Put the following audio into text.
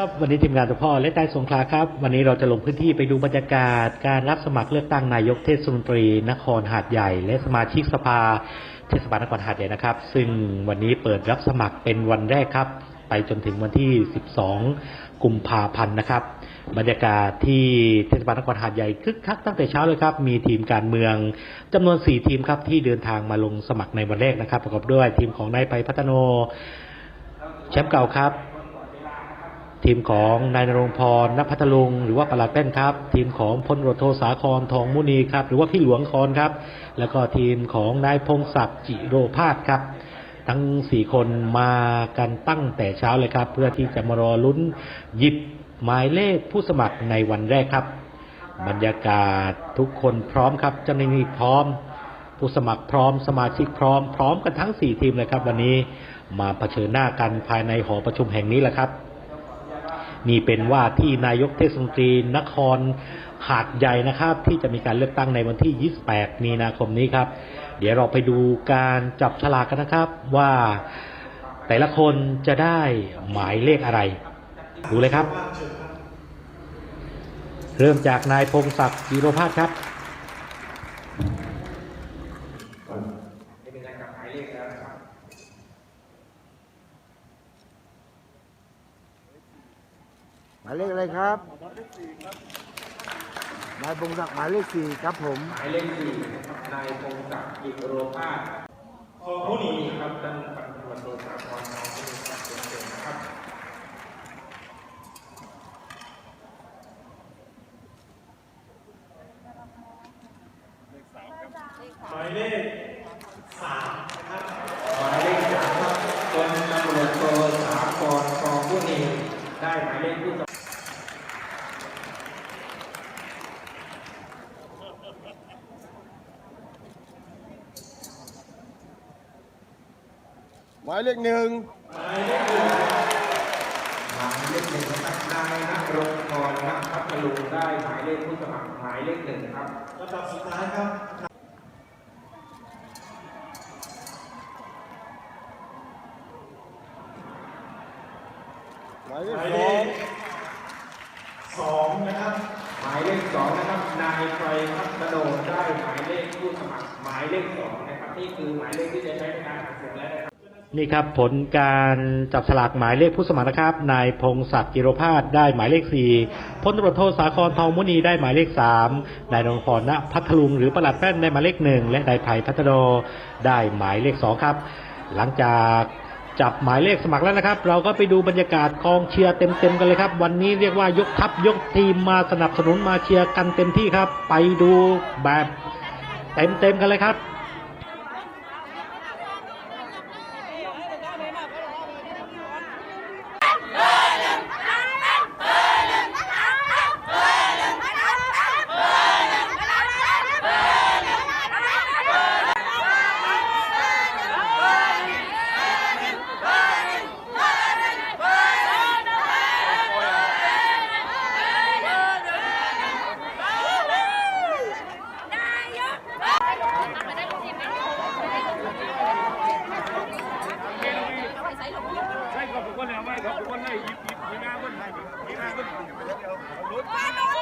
ครับวันนี้ทีมงานตัวพ่อและใต้สงขลาครับ วันนี้เราจะลงพื้นที่ไปดูบรรยากาศ การรับสมัครเลือกตั้งนายกเทศมนตรี นครหาดใหญ่ และสมาชิกสภาเทศบาลนครหาดใหญ่นะครับ ซึ่งวันนี้เปิดรับสมัครเป็นวันแรกครับ ไปจนถึงวันที่ 12 กุมภาพันธ์นะครับ บรรยากาศที่เทศบาลนครหาดใหญ่คึกคักตั้งแต่เช้าเลยครับ มีทีมการเมืองจำนวน 4 ทีมครับที่เดินทางมาลงสมัครในวันแรกนะครับ ประกอบด้วยทีมของนายไพพัฒโนแชมป์เก่าครับ ทีมของนายนรงพรนภัทลุง หรือว่าประหลัดแป้นครับ ทีมของพลโรโทสาครทองมุนีครับ หรือว่าพี่หลวงคอนครับ แล้วก็ทีมของนายพงศักดิ์จิโรพาสครับ ทั้งสี่คนมากันตั้งแต่เช้าเลยครับ เพื่อที่จะมารอลุ้นหยิบหมายเลขผู้สมัครในวันแรกครับ บรรยากาศทุกคนพร้อมครับเจ้าหน้าที่พร้อม ผู้สมัครพร้อมสมาชิกพร้อมพร้อมกันทั้ง 4 ทีมเลยครับ วันนี้มาเผชิญหน้ากันภายในหอประชุมแห่งนี้แหละครับ นี่เป็นว่าที่นายกเทศมนตรีนครหาดใหญ่นะครับ ที่จะมีการเลือกตั้งในวันที่ 28 มีนาคมนี้ครับ เดี๋ยวเราไปดูการจับฉลากกันนะครับว่าแต่ละคนจะได้หมายเลขอะไร ดูเลยครับ เริ่มจากนายพงศักดิ์จิโรภาสครับายเลขอะไรครับนายพงศักดิ์หมายเลขสี่ครับผมหมายเลขสี่นายพงศักดิ์กิโรภาสทองมุนีครับท่านพันตำรวจโทสาครทองมุนีครับเป็นเชิญนะครับหมายเลขสามนะครับหมายเลขสามครับคนตำรวจโทสาครทองมุนีได้หมายเลขผู้สมัคร หมายเลขหนึ่งหมายเลขหนึ่งนะครับนายนรงค์พรณพัทลุงได้หมายเลขผู้สมัครหมายเลขหนึ่งครับลำดับสุดท้ายครับหมายเลขหมายสเลองขสองนะครับ หมายเลขสองนะครับ นายไพรพัฒโนได้หมายเลขผู้สมัครหมายเลขสองนะครับ นี่คือหมายเลขที่จะใช้ในการหาเสียงแล้วนะครับ นี่ครับผลการจับฉลากหมายเลขผู้สมัครนะครับ นายพงศักดิ์จิโรพาสได้หมายเลข4พลตำรวจโทสาครทองมุนีได้หมายเลข3นายนงพรณพัทลุงหรือประหลัดแป้นได้หมายเลข1และนายไผ่พัฒโนได้หมายเลข2ครับ หลังจากจับหมายเลขสมัครแล้วนะครับ เราก็ไปดูบรรยากาศกองเชียร์เต็มๆกันเลยครับ วันนี้เรียกว่ายกทัพยกทีมมาสนับสนุนมาเชียร์กันเต็มที่ครับ ไปดูแบบเต็มๆกันเลยครับ ดี๋ยวเดี๋ยว